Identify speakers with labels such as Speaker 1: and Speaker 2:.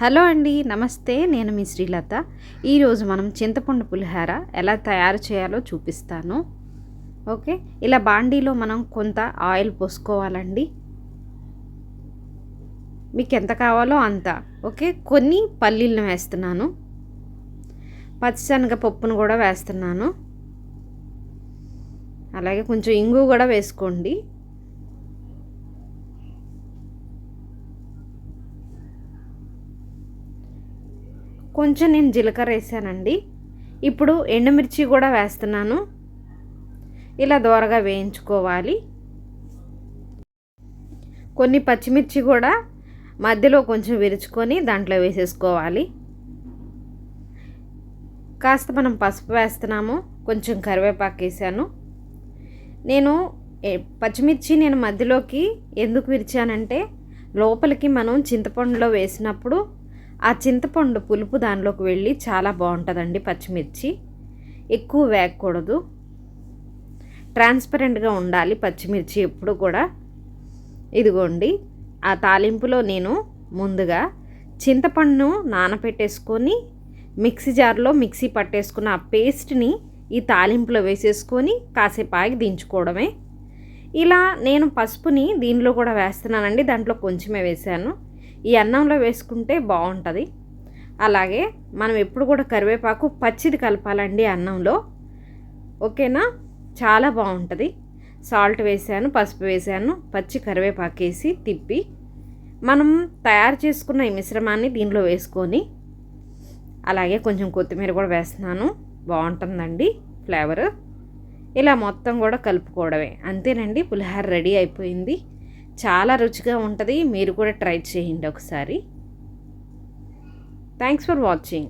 Speaker 1: Hello అండి నమస్తే. నేను మీ శ్రీలత. ఈరోజు మనం చింతపండు పులిహార ఎలా తయారు చేయాలో చూపిస్తాను. ఓకే? ఇలా బాండీలో మనం కొంత ఆయిల్ పోసుకోవాలండి. మీకు ఎంత కావాలో అంత. ఓకే? కొన్ని పల్లీలను వేస్తున్నాను. పచ్చిశనగ పప్పును కూడా వేస్తున్నాను. అలాగే కొంచెం ఇంగు కూడా వేసుకోండి. కొంచెం నేను జీలకర్ర వేసానండి. ఇప్పుడు ఎండుమిర్చి కూడా వేస్తున్నాను. ఇలా దోరగా వేయించుకోవాలి. కొన్ని పచ్చిమిర్చి కూడా మధ్యలో కొంచెం విరుచుకొని దాంట్లో వేసేసుకోవాలి. కాస్త మనం పసుపు వేస్తున్నాము. కొంచెం కరివేపాకు వేసాను. నేను పచ్చిమిర్చి నేను మధ్యలోకి ఎందుకు విరిచానంటే లోపలికి మనం చింతపండులో వేసినప్పుడు ఆ చింతపండు పులుపు దానిలోకి వెళ్ళి చాలా బాగుంటుందండి పచ్చిమిర్చి. ఎక్కువ వేగకూడదు. ట్రాన్స్పరెంట్గా ఉండాలి పచ్చిమిర్చి ఎప్పుడు కూడా. ఇదిగోండి ఆ తాలింపులో నేను ముందుగా చింతపండును నానపెట్టేసుకొని మిక్సీ జార్లో మిక్సీ పట్టేసుకున్న ఆ పేస్ట్ని ఈ తాలింపులో వేసేసుకొని కాసేపు ఆగి దించుకోవడమే. ఇలా నేను పసుపుని దీనిలో కూడా వేస్తున్నానండి దాంట్లో కొంచెమే వేసాను ఈ అన్నంలో వేసుకుంటే బాగుంటుంది. అలాగే మనం ఎప్పుడు కూడా కరివేపాకు పచ్చిది కలపాలండి అన్నంలో. ఓకేనా? చాలా బాగుంటుంది. సాల్ట్ వేసాను పసుపు వేసాను పచ్చి కరివేపాకు వేసి తిప్పి మనం తయారు చేసుకున్న ఈ మిశ్రమాన్ని దీనిలో వేసుకొని అలాగే కొంచెం కొత్తిమీర కూడా వేస్తున్నాను. బాగుంటుందండి ఫ్లేవర్. ఇలా మొత్తం కూడా కలుపుకోవడమే. అంతేనండి పులిహార రెడీ అయిపోయింది. చాలా రుచిగా ఉంటుంది. మీరు కూడా ట్రై చేయండి ఒకసారి. Thanks for watching